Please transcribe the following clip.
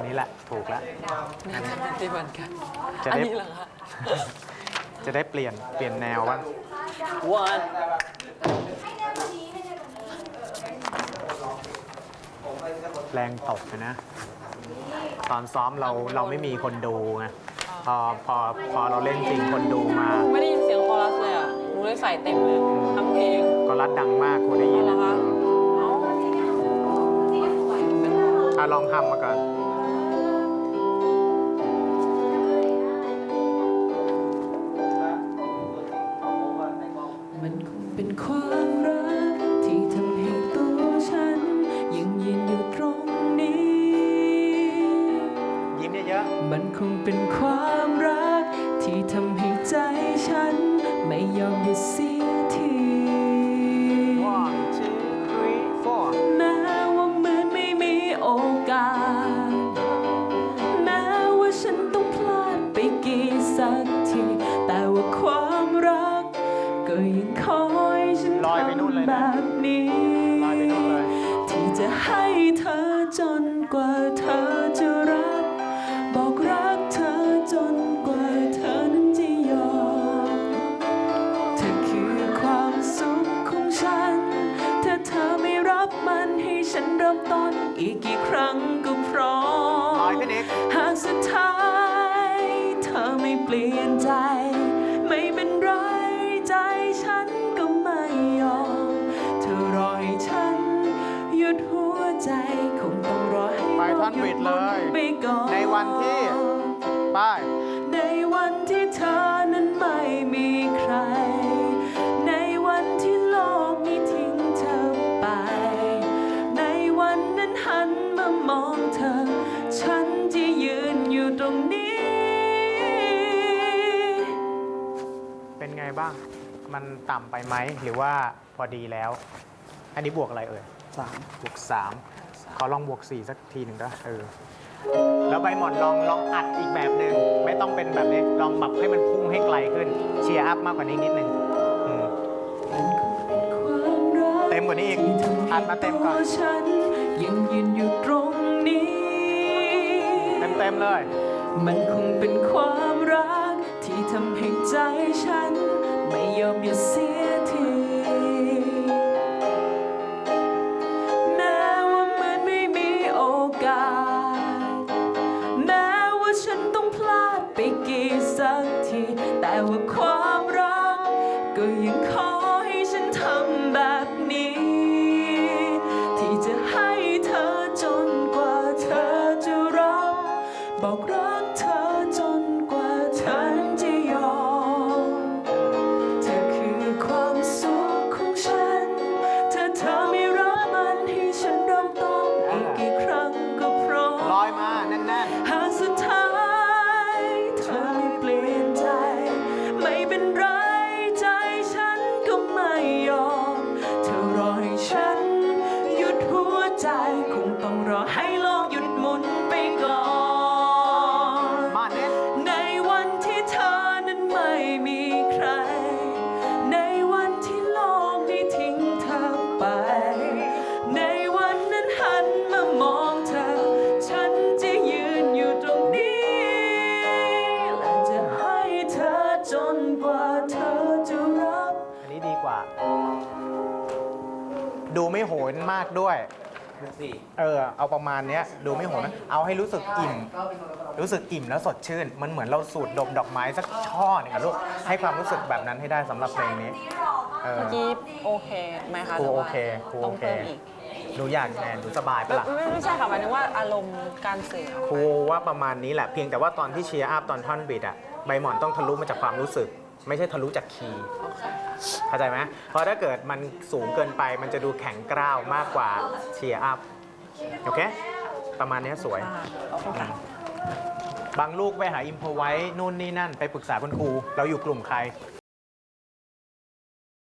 อันนี้แหละถูกแล้วน่าจะไม่ได้เหมือนกันจะอันได้นี้เหรอคะ จะได้เปลี่ยนเปลี่ยนแนวบ้างวันแรงตกนะ ตอนซ้อมเราเราไม่มีคนดูไงพอพอพอเราเล่นจริงคนดูมา ไม่ได้ยินเสียงคอรัสเลยอะหนูเลยใส่เต็มเลยทั้งเพลง ก็รัดดังมากคุณได้ยินเหรอนะคะ เอ้าอะลองทำมาก่อนมัน มันคงเป็นความรัก ที่ทำให้ใจฉัน ไม่ยอมหยุดเสียทีๆ one two three four แม้ว่าเหมือนไม่มีโอกาส แม้ว่าฉันต้องพลาดไปกี่สักที แต่ว่าความรัก ก็ยังคอยฉันลอยไปนู่นเลยทำแบนะบนี้ ลอยไปนู่นเลย ที่จะให้เธอจนกว่าเธอจะ ฉันเริ่มต้นอีกกี่ครั้งก็พร้อลอยม ขึ้นอีกหากสุดท้ายเธอไม่เปลี่ยนใจ ไม่เป็นไรใจฉันก็ไม่ยอม เธอรอให้ฉันหยุดหัวใจคงต้องรอให้ไปท่อนบิดเลย ไปก่อนในวันที่ ไป้ายในวันที่เธอ รงนี้ เป็นไงบ้าง มันต่ำไปไหมหรือว่าพอดีแล้ว อันนี้บวกอะไรเอ่ยสามบวกสามขอลองบวกสี่สักทีหนึ่งนะเออ แล้วใบหมอนลองลองอัดอีกแบบหนึ่งไม่ต้องเป็นแบบนี้ลองแบบให้มันพุ่งให้ไกลขึ้น เชียร์อัพมากกว่านี้นิดนึงอืมเต็มกว่านี้อีกอัดมาเต็มก่อนตัวฉันยังยืนอยู่ตรงนี้ เต็มเต็มๆเลย มันคงเป็นความรักที่ทำให้ใจฉัน ไม่ยอมหยุดสิ้น รักเธอจนกว่าฉันจะยอม เธอคือความสุขของฉันถ้าเธอไม่รับมันให้ฉันเริ่มต้นอีกกี่ครั้งก็พร้อม ลอยมา แน่นหากสุดท้ายเธอไม่เปลี่ยนใจ ไม่เป็นไรใจฉันก็ไม่ยอม เธอรอให้ฉันหยุดหัวใจคงต้องรอให้โลกห ดูไม่โหนมากด้วย เออ เอาประมาณเนี้ยดูไม่โหนนะเอาให้รู้สึกอิ่ม รู้สึกอิ่มแล้วสดชื่น มันเหมือนเราสูดดมดอกไม้สักช่อหนึงอะลูก ให้ความรู้สึกแบบนั้นให้ได้สำหรับเพลงนี้ เออ เมื่อกี้โอเคไหมคะครูหรือโอว่าเคครูต้โอองเค เพิ่มอีกหนูอยากไงหนูสบายปะล่ะ ไม่ไม่ใช่ค่ะหมายถึงว่าอารมณ์การสื่อออกครูไปว่าประมาณนี้แหละเพียงแต่ว่าตอนที่เชียร์อัพตอนท่อนบิดอะใบหมอนต้องทะลุมาจากความรู้สึก ไม่ใช่ทะลุจากคีย์โอเคเข้าใจไหมเพราะถ้าเกิดมันสูงเกินไปมันจะดูแข็งกร้าวมากกว่าเชียร์อัพโอเค ประมาณนี้สวยอ่าขอบคุณค่ะบางลูกไปหาอิมพอไว้นู่นนี่นั่น ไปปรึกษาคุณครู เราอยู่กลุ่มใคร